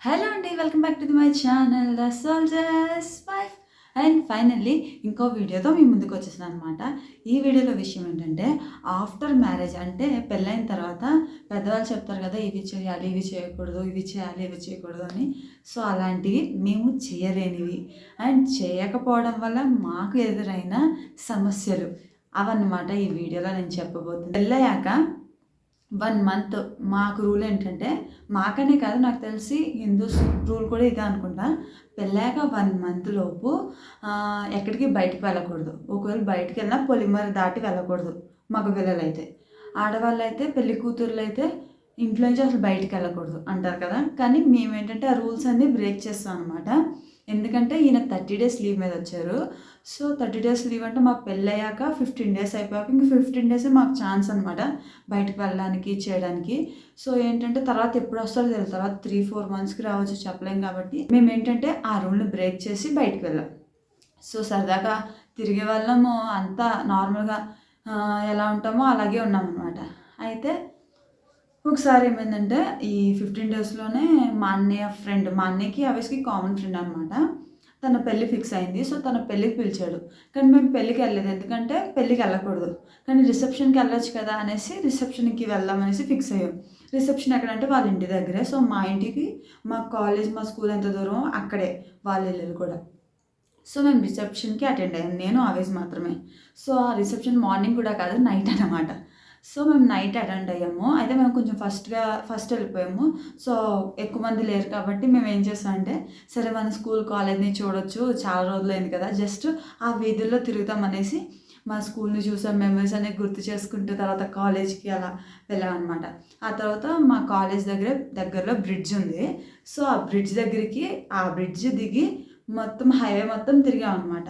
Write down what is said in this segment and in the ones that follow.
Hello అండి welcome back to the my channel the soldier's wife and finally ఇంకో వీడియోతో మీ ముందుకు వచ్చేసాను అనమాట ఈ వీడియోలో విషయం ఏంటంటే ఆఫ్టర్ మ్యారేజ్ అంటే పెళ్ళైన తర్వాత పెద్దవాళ్ళు చెప్తారు కదా ఇవి చేయాలి ఇవి చేయకూడదు ఇవి చేయాలి ఇవి చేయకూడదు అని. సో అలాంటివి మేము చేయలేనివి. అండ్ చేయకపోవడం వల్ల మాకు ఎదురైన సమస్యలు. అవన్నమాట ఈ వీడియోలో నేను చెప్పబోతుంది పెళ్ళయ్యాక వన్ మంత్ మాకు రూల్ ఏంటంటే మాకనే కాదు నాకు తెలిసి హిందూస్ రూల్ కూడా ఇదే అనుకుంటా. పెళ్ళాక వన్ మంత్ లోపు ఎక్కడికి బయటకు వెళ్ళకూడదు. ఒకవేళ బయటికి వెళ్ళినా పొలిమర దాటి వెళ్ళకూడదు మగ పిల్లలు అయితే ఆడవాళ్ళు అయితే పెళ్ళి కూతుర్లు అయితే ఇంట్లో నుంచి అసలు బయటికి వెళ్ళకూడదు అంటారు కదా. కానీ మేము ఏంటంటే ఆ రూల్స్ అన్నీ బ్రేక్ చేస్తాం అనమాట ఎందుకంటే ఈయన థర్టీ డేస్ లీవ్ మీద వచ్చారు. సో థర్టీ డేస్ లీవ్ అంటే మాకు పెళ్ళయ్యాక ఫిఫ్టీన్ డేస్ అయిపోయాక ఇంక ఫిఫ్టీన్ డేసే మాకు ఛాన్స్ అనమాట బయటకు వెళ్ళడానికి చేయడానికి. సో ఏంటంటే తర్వాత ఎప్పుడు వస్తారో తెలియదు. తర్వాత త్రీ ఫోర్ మంత్స్కి రావచ్చు చెప్పలేం కాబట్టి మేము ఏంటంటే ఆ రూల్ని బ్రేక్ చేసి బయటకు వెళ్ళాం. సో సరదాగా తిరిగే వాళ్ళము అంతా నార్మల్గా ఎలా ఉంటామో అలాగే ఉన్నాం అనమాట అయితే ఒకసారి ఏమైందంటే ఈ ఫిఫ్టీన్ డేస్లోనే మా అన్నయ్య ఫ్రెండ్ మా అన్నయ్యకి అవేస్కి కామన్ ఫ్రెండ్ అనమాట తన పెళ్ళి ఫిక్స్ అయింది. సో తన పెళ్ళికి పిలిచాడు. కానీ మేము పెళ్ళికి వెళ్ళలేదు. ఎందుకంటే పెళ్ళికి వెళ్ళకూడదు. కానీ రిసెప్షన్కి వెళ్ళొచ్చు కదా అనేసి రిసెప్షన్కి వెళ్దామనేసి ఫిక్స్ అయ్యాం. రిసెప్షన్ ఎక్కడంటే వాళ్ళ ఇంటి దగ్గరే. సో మా ఇంటికి మా కాలేజ్ మా స్కూల్ ఎంత దూరం అక్కడే వాళ్ళ ఇల్లు కూడా. సో మేము రిసెప్షన్కి అటెండ్ అయ్యాం. నేను ఆవేజ్ మాత్రమే. సో ఆ రిసెప్షన్ మార్నింగ్ కూడా కాదు నైట్ అనమాట సో మేము నైట్ అటెండ్ అయ్యాము. అయితే మేము కొంచెం ఫస్ట్గా ఫస్ట్ వెళ్ళిపోయాము. సో ఎక్కువ మంది లేరు కాబట్టి మేము ఏం చేస్తామంటే సరే మన స్కూల్ కాలేజ్ని చూడొచ్చు చాలా రోజులైంది కదా జస్ట్ ఆ వీధుల్లో తిరుగుతాం అనేసి మా స్కూల్ని చూసాం. మెమరీస్ అనేవి గుర్తు చేసుకుంటూ తర్వాత కాలేజ్కి అలా వెళ్ళామన్నమాట ఆ తర్వాత మా కాలేజ్ దగ్గర దగ్గరలో బ్రిడ్జ్ ఉంది. సో ఆ బ్రిడ్జ్ దగ్గరికి ఆ బ్రిడ్జ్ దిగి మొత్తం హైవే మొత్తం తిరిగాం అనమాట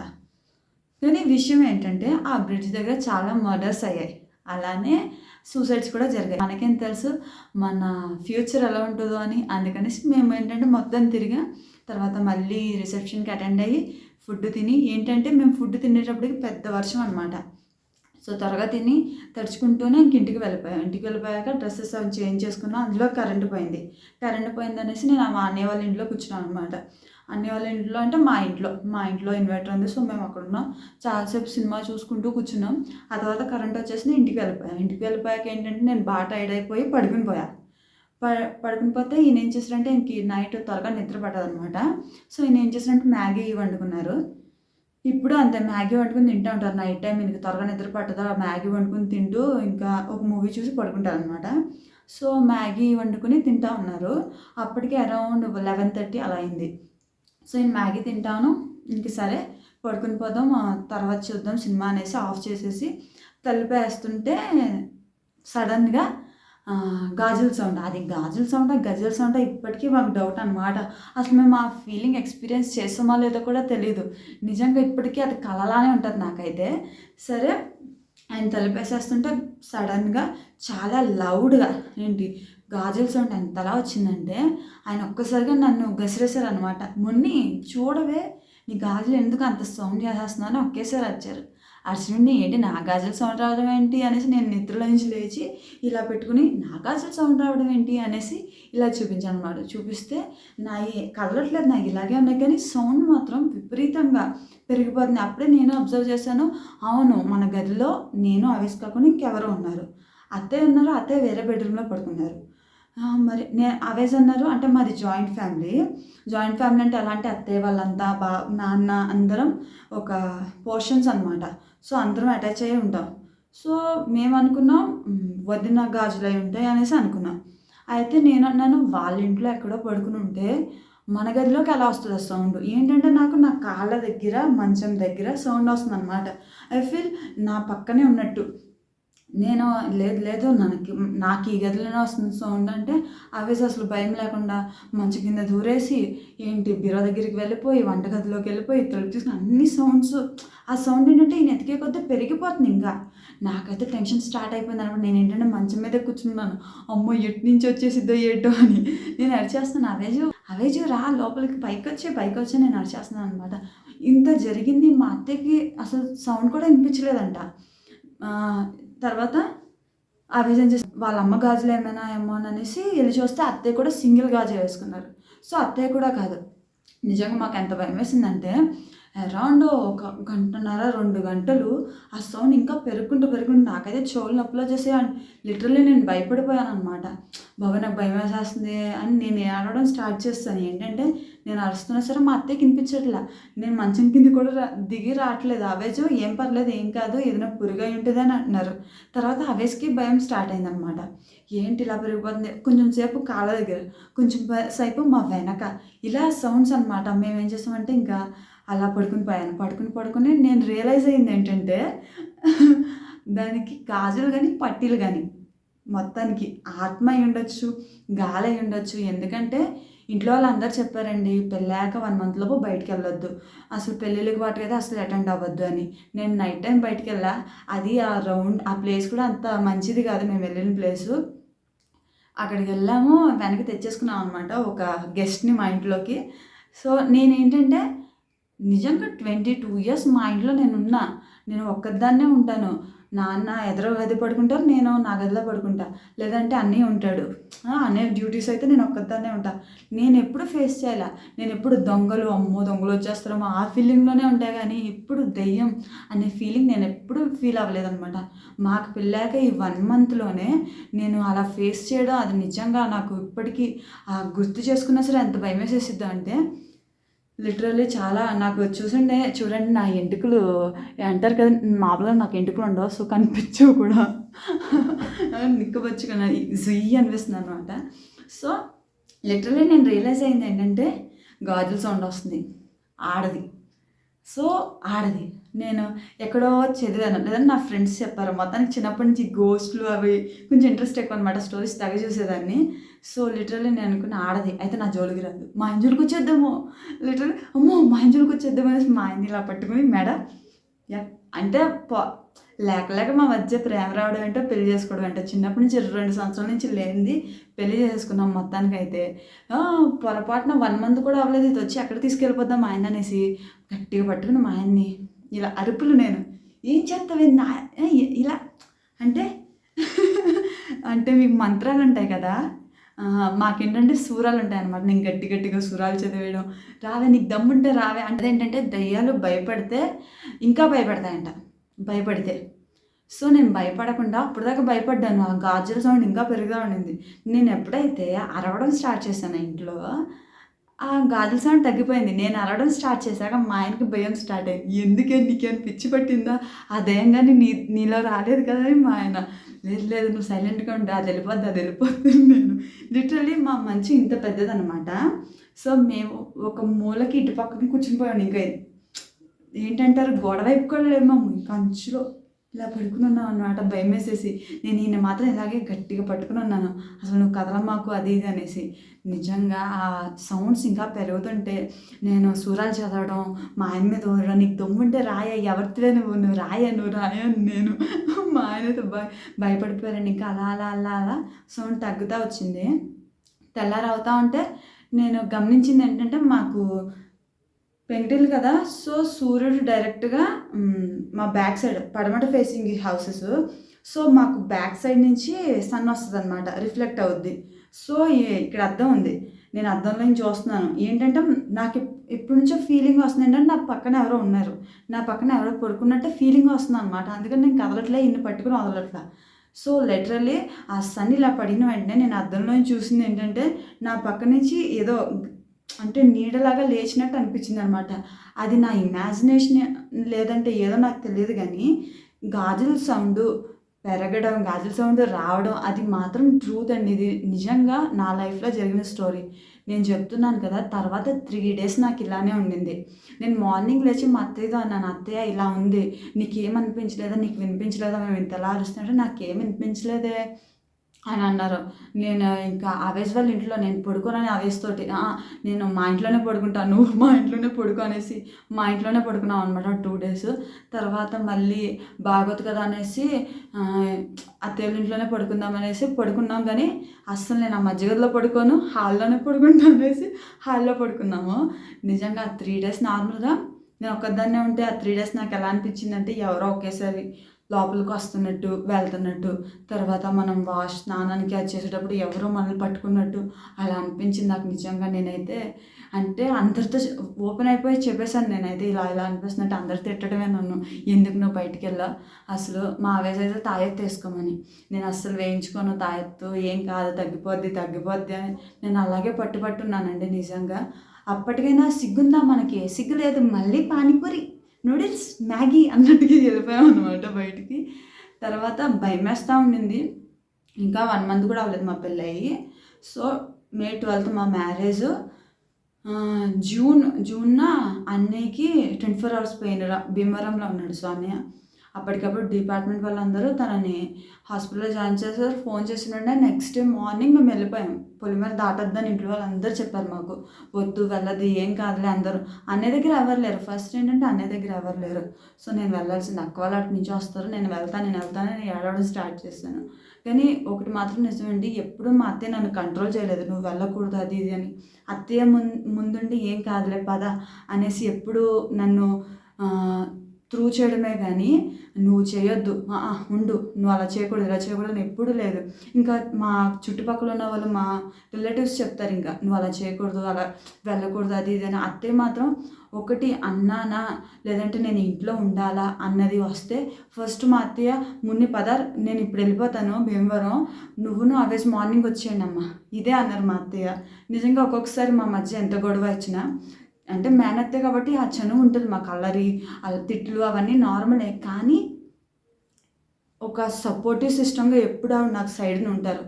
కానీ విషయం ఏంటంటే ఆ బ్రిడ్జ్ దగ్గర చాలా మర్డర్స్ అయ్యాయి. అలానే సూసైడ్స్ కూడా జరిగాయి. మనకేం తెలుసు? మన ఫ్యూచర్ ఎలా ఉంటుందో అని. అందుకనేసి మేము ఏంటంటే మొత్తం తిరిగా తర్వాత మళ్ళీ రిసెప్షన్కి అటెండ్ అయ్యి ఫుడ్ తిని ఏంటంటే మేము ఫుడ్ తినేటప్పటికి పెద్ద వర్షం అనమాట సో త్వరగా తిని తడుచుకుంటూనే ఇంక ఇంటికి వెళ్ళిపోయాం. ఇంటికి వెళ్ళిపోయాక డ్రెస్సెస్ అవి చేంజ్ చేసుకున్నాం. అందులో కరెంట్ పోయింది. కరెంట్ పోయింది అనేసి నేను మా అన్నయ్య వాళ్ళ ఇంట్లో కూర్చున్నాను అనమాట అన్ని వాళ్ళ ఇంట్లో అంటే మా ఇంట్లో మా ఇంట్లో ఇన్వర్టర్ ఉంది. సో మేము అక్కడ ఉన్నాం చాలాసేపు సినిమా చూసుకుంటూ కూర్చున్నాం. ఆ తర్వాత కరెంట్ వచ్చేసి నేను ఇంటికి వెళ్ళిపోయాను ఇంటికి వెళ్ళిపోయాక ఏంటంటే నేను బాగా టైర్డ్ అయిపోయి పడుకుని పోయా. ప పడుకుని పోతే ఈయన ఏం చేశారంటే ఇంక నైట్ త్వరగా నిద్ర పట్టదనమాట సో ఈయన ఏం చేశారంటే మ్యాగీ వండుకున్నారు. ఇప్పుడు అంతే మ్యాగీ వండుకుని తింటూ ఉంటారు. నైట్ టైం ఇంక త్వరగా నిద్ర పట్టదా? మ్యాగీ వండుకుని తింటూ ఇంకా ఒక మూవీ చూసి పడుకుంటారు అనమాట సో మ్యాగీ వండుకుని తింటా ఉన్నారు. అప్పటికి అరౌండ్ లెవెన్ థర్టీ అలా అయింది. సో నేను మ్యాగీ తింటాను. ఇంక సరే పడుకుని పోదాం. ఆ తర్వాత చూద్దాం సినిమా అనేసి ఆఫ్ చేసేసి తలుపు వేస్తుంటే సడన్గా గాజుల సౌండ్. అది గాజుల సౌండ్ గజల్ సౌండ్ ఇప్పటికీ మాకు డౌట్ అనమాట అసలు మేము ఆ ఫీలింగ్ ఎక్స్పీరియన్స్ చేస్తామో లేదో కూడా తెలియదు నిజంగా ఇప్పటికీ అది కలలానే ఉంటుంది నాకైతే. సరే ఆయన తలుపేసేస్తుంటే సడన్గా చాలా లౌడ్గా ఏంటి గాజుల సౌండ్ ఎంతలా వచ్చిందంటే ఆయన ఒక్కసారిగా నన్ను గసిరేశారు అనమాట మొన్ని చూడవే నీ గాజులు ఎందుకు అంత సౌండ్ చేసేస్తున్నావు? అని ఒకేసారి వచ్చారు అర్చనుండి ఏంటి నా గాజుల సౌండ్ రావడం ఏంటి? అనేసి నేను నిద్రలో నుంచి లేచి ఇలా పెట్టుకుని నా గాజుల సౌండ్ రావడం ఏంటి? అనేసి ఇలా చూపించాను అనమాట చూపిస్తే నా కదలట్లేదు నాకు ఇలాగే ఉన్నాయి కానీ సౌండ్ మాత్రం విపరీతంగా పెరిగిపోతుంది. అప్పుడే నేను అబ్జర్వ్ చేశాను అవును మన గదిలో నేను అవేసి కాకుండా ఇంకెవరో ఉన్నారు. అత్తయ్య ఉన్నారు అత్తయ్య వేరే బెడ్రూమ్లో పడుకున్నారు. మరి నేను అవేజ్ అన్నారు అంటే మాది జాయింట్ ఫ్యామిలీ. జాయింట్ ఫ్యామిలీ అంటే ఎలా అంటే అత్తయ్య వాళ్ళంతా బా నాన్న అందరం ఒక పోర్షన్స్ అనమాట సో అందరం అటాచ్ అయ్యి ఉంటాం. సో మేము అనుకున్నాం వదిన గాజులు ఉంటాయి అనేసి అనుకున్నాం. అయితే నేను అన్నాను వాళ్ళ ఇంట్లో ఎక్కడో పడుకుని ఉంటే మన గదిలోకి ఎలా వస్తుంది ఆ సౌండ్? ఏంటంటే నాకు నా కాళ్ళ దగ్గర మంచం దగ్గర సౌండ్ వస్తుంది అనమాట ఐ ఫీల్ నా పక్కనే ఉన్నట్టు. నేను లేదు లేదు నాకు నాకు ఈ గదిలోనే వస్తుంది సౌండ్ అంటే అవేసి అసలు భయం లేకుండా మంచు కింద దూరేసి ఏంటి బీరో దగ్గరికి వెళ్ళిపోయి వంటగదిలోకి వెళ్ళిపోయి తలుపు తీసుకుని అన్ని సౌండ్స్. ఆ సౌండ్ ఏంటంటే ఈయన ఎతికే కొద్దీ పెరిగిపోతుంది ఇంకా. నాకైతే టెన్షన్ స్టార్ట్ అయిపోయింది అనమాట నేను ఏంటంటే మంచం మీద కూర్చున్నాను. అమ్మో ఎటు నుంచి వచ్చేసిద్దో ఏంటో అని. నేను అరిచేస్తాను అవేజు అవేజు రా లోపలికి పైకి వచ్చే పైకి వచ్చి నేను అరిచేస్తున్నాను అనమాట ఇంత జరిగింది మా అత్తయ్యకి అసలు సౌండ్ కూడా వినిపించలేదంట. తర్వాత అభిజన్ చేసి వాళ్ళ అమ్మ గాజులు ఏమైనా ఏమో అని అనేసి వెళ్ళి చూస్తే అత్తయ్య కూడా సింగిల్ గాజు వేసుకున్నారు. సో అత్తయ్య కూడా కాదు. నిజంగా మాకు ఎంత భయం వేసిందంటే అరౌండ్ ఒక గంటన్నర రెండు గంటలు ఆ సౌండ్ ఇంకా పెరుగుకుంటూ పెరుగుకుంటూ నాకైతే చెవులు నొప్పులు వచ్చేసి లిటరల్లీ నేను భయపడిపోయాను అనమాట బాబా నాకు భయం వేసేస్తుంది అని నేను ఏడవడం స్టార్ట్ చేస్తాను. ఏంటంటే నేను అరుస్తున్నా సరే మా అత్తయ్య వినిపించట్లా. నేను మంచం కింద కూడా రా దిగి రావట్లేదు. అవేజు ఏం పర్లేదు ఏం కాదు ఏదైనా పురుగై ఉంటుంది అని అంటున్నారు. తర్వాత అవేజ్కి భయం స్టార్ట్ అయిందనమాట ఏంటి ఇలా పెరిగిపోతుంది? కొంచెం సేపు కాళ్ళ దగ్గర కొంచెం సేపు మా వెనక. ఇలా సౌండ్స్ అనమాట మేము ఏం చేస్తామంటే ఇంకా అలా పడుకుని పోయాను. పడుకుని పడుకుని నేను రియలైజ్ అయింది ఏంటంటే దానికి గాజులు కానీ పట్టీలు కానీ మొత్తానికి ఆత్మ అయి ఉండొచ్చు గాలి అయి ఉండొచ్చు. ఎందుకంటే ఇంట్లో వాళ్ళు అందరు చెప్పారండి పెళ్ళాక వన్ మంత్ లోపు బయటికి వెళ్ళొద్దు. అసలు పెళ్ళిళ్ళకి వాటికి అయితే అసలు అటెండ్ అవ్వద్దు అని. నేను నైట్ టైం బయటికి వెళ్ళా. అది ఆ రౌండ్ ఆ ప్లేస్ కూడా అంత మంచిది కాదు. మేము వెళ్ళిన ప్లేసు అక్కడికి వెళ్ళాము వెనక్కి తెచ్చేసుకున్నాం అనమాట ఒక గెస్ట్ని మా ఇంట్లోకి. సో నేనేంటంటే నిజంగా ట్వంటీ టూ ఇయర్స్ మా ఇంట్లో నేనున్నా. నేను ఒక్కదాన్నే ఉంటాను. నాన్న ఎదురు గది పడుకుంటారు నేను నా గదిలో పడుకుంటా. లేదంటే అన్నీ ఉంటాడు. ఆ, అనే డ్యూటీస్ అయితే నేను ఒక్కదాన్నే ఉంటా. నేను ఎప్పుడు ఫేస్ చేయాలా? నేను ఎప్పుడు దొంగలు అమ్మో దొంగలు వచ్చేస్తారేమో ఆ ఫీలింగ్లోనే ఉంటా కానీ ఇప్పుడు దెయ్యం అనే ఫీలింగ్ నేను ఎప్పుడు ఫీల్ అవ్వలేదన్నమాట. మాకు పెళ్ళాక ఈ వన్ మంత్లోనే నేను అలా ఫేస్ చేయడం అది నిజంగా నాకు ఇప్పటికీ ఆ గుర్తు చేసుకున్నా సరే ఎంత భయం వేసేసిద్దా అంటే లిటరల్లీ చాలా నాకు చూసండి చూడండి నా ఎంటుకలు అంటారు కదా మామూలుగా నాకు ఎంటుకలు ఉండవు సో కనిపించవు కూడా. నిక్కబొచ్చుకున్నా జుయ్యి అనిపిస్తుంది అనమాట సో లిటరల్లీ నేను రియలైజ్ అయింది ఏంటంటే గాజుల సౌండ్ వస్తుంది. ఆడది. సో ఆడది. నేను ఎక్కడో చదివాను లేదంటే నా ఫ్రెండ్స్ చెప్పారు. మొత్తానికి చిన్నప్పటి నుంచి గోస్ట్లు అవి కొంచెం ఇంట్రెస్ట్ ఎక్కువ అనమాట స్టోరీస్ తగ్గ చూసేదాన్ని. సో లిటరల్లీ నేను అనుకున్న ఆడది. అయితే నా జోలికి రాదు. మా ఇంజులకు వచ్చేద్దాము. లిటరల్లీ అమ్మో మా ఇంజులకు వచ్చేద్దాం అనేసి మా ఆయన ఇలా పట్టుకుని మేడ యా అంటే పో లేక లేక మా మధ్య ప్రేమ రావడం ఏంటో పెళ్ళి చేసుకోవడం ఏంటో చిన్నప్పటి నుంచి రెండు సంవత్సరాల నుంచి లేనిది పెళ్ళి చేసుకున్నాం మొత్తానికి అయితే పొరపాటున వన్ మంత్ కూడా అవ్వలేదు. ఇది వచ్చి ఎక్కడ తీసుకెళ్ళిపోద్దాం మా ఆయన అనేసి గట్టిగా పట్టుకుని మా ఆయన్ని ఇలా అరుపులు నేను. ఏం చేస్తావే? నా ఇలా. అంటే అంటే మీకు మంత్రాలు ఉంటాయి కదా? మాకేంటంటే సూరాలు ఉంటాయి అనమాట నేను గట్టి గట్టిగా సూరాలు చదివేయడం. రావే నీకు దమ్ముంటే రావే. అంటే ఏంటంటే దయ్యాలు భయపడితే ఇంకా భయపడతాయంట. భయపడితే. సో నేను భయపడకుండా అప్పుడు దాకా భయపడ్డాను. ఆ గాజుల సౌండ్ ఇంకా పెరుగుతూ ఉండింది. నేను ఎప్పుడైతే అరవడం స్టార్ట్ చేశాను ఇంట్లో ఆ గాజుల సౌండ్ తగ్గిపోయింది. నేను అరవడం స్టార్ట్ చేశాక మా ఆయనకి భయం స్టార్ట్ అయింది. ఎందుకే నీకేమైనా పిచ్చి పట్టిందా? ఆ దయం కానీ నీ నీలో రాలేదు కదా అని మా ఆయన. లేదు లేదు నువ్వు సైలెంట్గా ఉంటే అది వెళ్ళిపోద్ది అది వెళ్ళిపోద్ది నేను. లిటరలీ మా మంచి ఇంత పెద్దదనమాట సో మేము ఒక మూలకి ఇటు పక్కన కూర్చుని పోయాను ఇంకా ఏంటంటారు? గోడ వైపు కూడా లేము మా ఇంకా అంచులో ఇలా పడుకుని ఉన్నాం అనమాట భయం వేసేసి నేను ఈయన మాత్రం ఇలాగే గట్టిగా పట్టుకుని ఉన్నాను. అసలు నువ్వు కదలమాకు అది ఇది అనేసి. నిజంగా ఆ సౌండ్స్ ఇంకా పెరుగుతుంటే నేను సూరాలు చదవడం మా ఆయన మీద ఊరడం నీకు దమ్ముంటే రాయ ఎవరితో నువ్వు? నువ్వు రాయ నువ్వు రాయ నేను మా ఆయనతో భయ భయపడిపోయారండి. ఇంకా అలా అలా అలా అలా సౌండ్ తగ్గుతూ వచ్చింది. తెల్లారి అవుతా ఉంటే నేను గమనించింది ఏంటంటే మాకు పెంకుటిల్లు కదా? సో సూర్యుడు డైరెక్ట్గా మా బ్యాక్ సైడ్ పడమట ఫేసింగ్ హౌసెస్. సో మాకు బ్యాక్ సైడ్ నుంచి సన్ వస్తుంది అనమాట రిఫ్లెక్ట్ అవుద్ది. సో ఇక్కడ అర్థం ఉంది. నేను అర్థంలో నుంచి చూస్తున్నాను. ఏంటంటే నాకు ఇప్పుడు ఇప్పటి నుంచో ఫీలింగ్ వస్తుంది. ఏంటంటే నా పక్కన ఎవరో ఉన్నారు. నా పక్కన ఎవరో పడుకున్నట్టే ఫీలింగ్ వస్తుంది అనమాట అందుకని నేను కదలట్లే ఇన్ని పట్టుకుని వదలట్లా. సో లిటరల్లీ ఆ సన్ ఇలా పడిన వెంటనే నేను అద్దంలో చూసింది ఏంటంటే నా పక్క నుంచి ఏదో అంటే నీడలాగా లేచినట్టు అనిపించింది అనమాట అది నా ఇమాజినేషన్ లేదంటే ఏదో నాకు తెలియదు కానీ గాజుల సౌండ్ పెరగడం గాజుల సౌండ్ రావడం అది మాత్రం ట్రూత్ అండి. ఇది నిజంగా నా లైఫ్లో జరిగిన స్టోరీ నేను చెప్తున్నాను కదా తర్వాత త్రీ డేస్ నాకు ఇలానే ఉండింది. నేను మార్నింగ్ లేచి మా అత్తయ్యతో అన్నాను అత్తయ్య ఇలా ఉంది. నీకేం అనిపించలేదా? నీకు వినిపించలేదా? మేము ఇంతలా అరుస్తుంటే నాకేం వినిపించలేదే? అని అన్నారు. నేను ఇంకా ఆవేశ్ వాళ్ళ ఇంట్లో నేను పడుకోనని ఆవేశ్ తోటి నేను మా ఇంట్లోనే పడుకుంటాను నువ్వు మా ఇంట్లోనే పడుకో అనేసి మా ఇంట్లోనే పడుకున్నాం అనమాట టూ డేస్. తర్వాత మళ్ళీ బాగోదు కదా అనేసి ఆ, అత్తయ్య ఇంట్లోనే పడుకుందాం అనేసి పడుకున్నాం. కానీ అస్సలు నేను ఆ మధ్యగదిలో పడుకోను హాల్లోనే పడుకుంటాను అనేసి హాల్లో పడుకున్నాము. నిజంగా ఆ త్రీ డేస్ నార్మల్గా నేను ఒక్కదాన్నే ఉంటే ఆ త్రీ డేస్ నాకు ఎలా అనిపించింది అంటే ఎవరో ఒకేసారి లోపలికి వస్తున్నట్టు వెళ్తున్నట్టు. తర్వాత మనం వాష్ స్నానానికి అది చేసేటప్పుడు ఎవరో మనల్ని పట్టుకున్నట్టు. అలా అనిపించింది నాకు నిజంగా నేనైతే. అంటే అందరితో ఓపెన్ అయిపోయి చెప్పేశాను నేనైతే ఇలా ఇలా అనిపిస్తున్నట్టు అందరు తిట్టడమే నన్ను. ఎందుకు నువ్వు బయటికి వెళ్ళా? అసలు మా ఆవేజ్ అయితే తాయెత్తు వేసుకోమని. నేను అస్సలు వేయించుకోను తాయెత్తు ఏం కాదు తగ్గిపోద్ది తగ్గిపోద్ది అని. నేను అలాగే పట్టుపట్టున్నానండి నిజంగా. అప్పటికైనా సిగ్గుందా మనకి? సిగ్గు లేదు మళ్ళీ పానీపూరి. నూడిల్స్ మ్యాగీ అన్నట్టుగా వెళ్ళిపోయాం అనమాట బయటికి. తర్వాత భయమేస్తూ ఉండింది. ఇంకా వన్ మంత్ కూడా అవ్వలేదు మా పెళ్ళయ్యి సో మే ట్వెల్త్ మా మ్యారేజ్. జూన్ జూన్న అన్నయ్యకి ట్వంటీ ఫోర్ అవర్స్ పోయిన భీమవరంలో ఉన్నాడు స్వామి. అప్పటికప్పుడు డిపార్ట్మెంట్ వాళ్ళందరూ తనని హాస్పిటల్లో జాయిన్ చేశారు. ఫోన్ చేసినంటే నెక్స్ట్ డే మార్నింగ్ మేము వెళ్ళిపోయాం. పొలిమేర దాటద్దని ఇంట్లో వాళ్ళందరూ చెప్పారు మాకు. వద్దు వెళ్ళదు ఏం కాదులే అందరూ. అన్నయ్య దగ్గర ఎవరు లేరు. ఫస్ట్ ఏంటంటే అన్నయ్య దగ్గర ఎవరు లేరు. సో నేను వెళ్ళాల్సింది అక్క వాళ్ళు అటు నుంచి వస్తారు. నేను వెళ్తాను నేను వెళ్తాను నేను ఏడవడం స్టార్ట్ చేశాను. కానీ ఒకటి మాత్రం నిజమండి ఎప్పుడు మా అత్తయ్య నన్ను కంట్రోల్ చేయలేదు. నువ్వు వెళ్ళకూడదు అది ఇది అని. అత్తయ్య ముందు ముందుండి ఏం కాదులే పద అనేసి ఎప్పుడు నన్ను త్రూ చేయడమే కానీ నువ్వు చేయొద్దు. ఉండు. నువ్వు అలా చేయకూడదు ఇలా చేయకూడదు అని ఎప్పుడూ లేదు. ఇంకా మా చుట్టుపక్కల ఉన్న వాళ్ళు మా రిలేటివ్స్ చెప్తారు ఇంకా నువ్వు అలా చేయకూడదు అలా వెళ్ళకూడదు అది ఇది అని. అత్తే మాత్రం ఒకటి అన్నానా? లేదంటే నేను ఇంట్లో ఉండాలా? అన్నది వస్తే ఫస్ట్ మా అత్తయ్య మున్ని పదార్ నేను ఇప్పుడు వెళ్ళిపోతాను భీమవరం. నువ్వును ఆవేజ్ మార్నింగ్ వచ్చేయండి అమ్మ ఇదే అన్నారు మా అత్తయ్య. నిజంగా ఒక్కొక్కసారి మా మధ్య ఎంత గొడవ వచ్చినా అంటే మేనత్తే కాబట్టి ఆ చనువు ఉంటుంది మా కలరి తిట్లు అవన్నీ నార్మలే కానీ ఒక సపోర్టివ్ సిస్టమ్గా ఎప్పుడు ఆవిడ నాకు సైడ్ని ఉంటారు.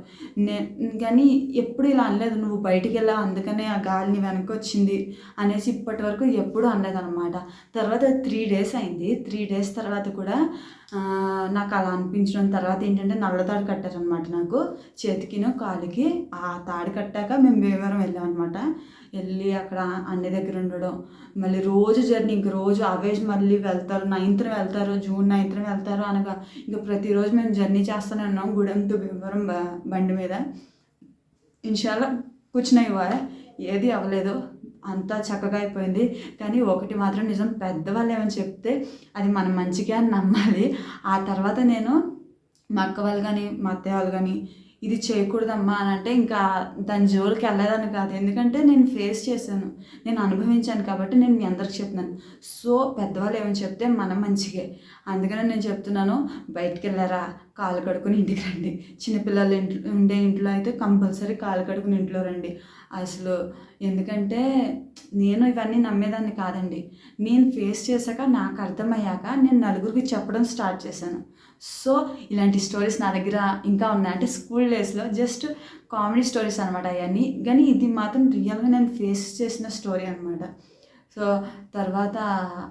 నేను కానీ ఎప్పుడు ఇలా అనలేదు. నువ్వు బయటికి వెళ్ళా అందుకనే ఆ గాలిని వెనక్కి వచ్చింది అనేసి ఇప్పటి వరకు ఎప్పుడు అనలేదు అనమాట తర్వాత త్రీ డేస్ అయింది. త్రీ డేస్ తర్వాత కూడా నాకు అలా అనిపించడం తర్వాత ఏంటంటే నల్ల తాడు కట్టారనమాట నాకు. చేతికిను కాలుకి ఆ తాడు కట్టాక మేము భీమవరం వెళ్ళాం అనమాట వెళ్ళి అక్కడ అన్ని దగ్గర ఉండడం. మళ్ళీ రోజు జర్నీ ఇంక రోజు అవేజ్ మళ్ళీ వెళ్తారు. నైన్త్న వెళ్తారు జూన్ నైన్త్న వెళ్తారు అనగా ఇంకా ప్రతి ప్రతిరోజు మేము జర్నీ చేస్తూనే ఉన్నాం గుడెం భీమవరం బండి మీద. ఇన్షాల్లా కూర్చున్నాయి వా ఏది అవ్వలేదు. అంతా చక్కగా అయిపోయింది. కానీ ఒకటి మాత్రం నిజం పెద్దవాళ్ళు ఏమని చెప్తే అది మన మంచిగా అని నమ్మాలి. ఆ తర్వాత నేను మా అక్క వాళ్ళు కానీ మా అత్తయ్య వాళ్ళు కానీ ఇది చేయకూడదమ్మా అని అంటే ఇంకా దాని జోలికి వెళ్ళేదాన్ని కాదు. ఎందుకంటే నేను ఫేస్ చేశాను. నేను అనుభవించాను కాబట్టి నేను మీ అందరికి చెప్తున్నాను. సో పెద్దవాళ్ళు ఏమని చెప్తే మన మంచిగే. అందుకనే నేను చెప్తున్నాను బయటికి వెళ్ళారా? కాలు కడుక్కుని ఇంటికి రండి. చిన్నపిల్లలు ఇంట్లో ఉండే ఇంట్లో అయితే కంపల్సరీ కాలు కడుకుని ఇంట్లో రండి. అసలు ఎందుకంటే నేను ఇవన్నీ నమ్మేదాన్ని కాదండి. నేను ఫేస్ చేశాక నాకు అర్థమయ్యాక నేను నలుగురికి చెప్పడం స్టార్ట్ చేశాను. సో ఇలాంటి స్టోరీస్ నా దగ్గర ఇంకా ఉన్నాయి. అంటే స్కూల్ డేస్లో జస్ట్ కామెడీ స్టోరీస్ అనమాట అవన్నీ. కానీ ఇది మాత్రం రియల్గా నేను ఫేస్ చేసిన స్టోరీ అనమాట సో తర్వాత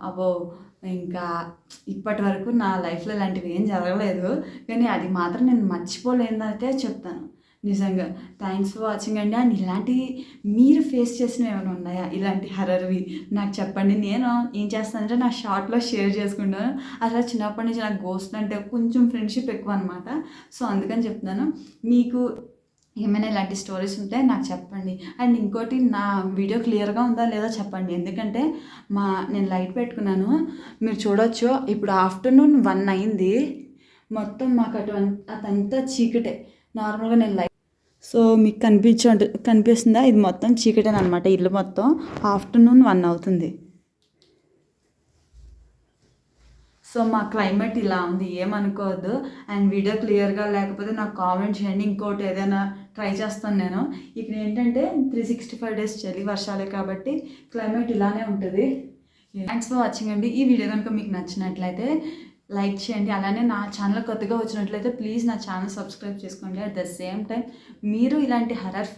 అబో ఇంకా ఇప్పటి వరకు నా లైఫ్లో ఇలాంటివి ఏం జరగలేదు. కానీ అది మాత్రం నేను మర్చిపోలేదైతే చెప్తాను. నిజంగా. థ్యాంక్స్ ఫర్ వాచింగ్ అండి. అండ్ ఇలాంటి మీరు ఫేస్ చేసినవి ఏమైనా ఉన్నాయా? ఇలాంటి హరర్వి నాకు చెప్పండి. నేను ఏం చేస్తానంటే నా షార్ట్లో షేర్ చేసుకుంటాను. అసలు చిన్నప్పటి నుంచి నాకు గోస్ట్ అంటే కొంచెం ఫ్రెండ్షిప్ ఎక్కువ అనమాట సో అందుకని చెప్తున్నాను. మీకు ఏమైనా ఇలాంటి స్టోరీస్ ఉంటే నాకు చెప్పండి. అండ్ ఇంకోటి నా వీడియో క్లియర్గా ఉందా లేదా చెప్పండి. ఎందుకంటే మా నేను లైట్ పెట్టుకున్నాను. మీరు చూడొచ్చు. ఇప్పుడు ఆఫ్టర్నూన్ వన్ అయింది. మొత్తం మాకు అటు అదంతా చీకటే. నార్మల్గా నేను లైట్ సో మీకు కనిపించ కనిపిస్తుందా? ఇది మొత్తం చీకటే అనమాట ఇల్లు మొత్తం ఆఫ్టర్నూన్ వన్ అవుతుంది. సో మా క్లైమేట్ ఇలా ఉంది ఏమనుకోవద్దు. అండ్ వీడియో క్లియర్గా లేకపోతే నాకు కామెంట్ చేయండి ఇంకోటి ఏదైనా ట్రై చేస్తాను నేను. ఇక్కడ ఏంటంటే త్రీ సిక్స్టీ ఫైవ్ డేస్ చలి వర్షాలే కాబట్టి క్లైమేట్ ఇలానే ఉంటుంది. థ్యాంక్స్ ఫర్ వాచింగ్ అండి. ఈ వీడియో కనుక మీకు నచ్చినట్లయితే లైక్ చేయండి. అలానే నా ఛానల్ కొత్తగా వచ్చినట్లయితే ప్లీజ్ నా ఛానల్ సబ్స్క్రైబ్ చేసుకోండి. అట్ ద సేమ్ టైం మీరు ఇలాంటి హర్రర్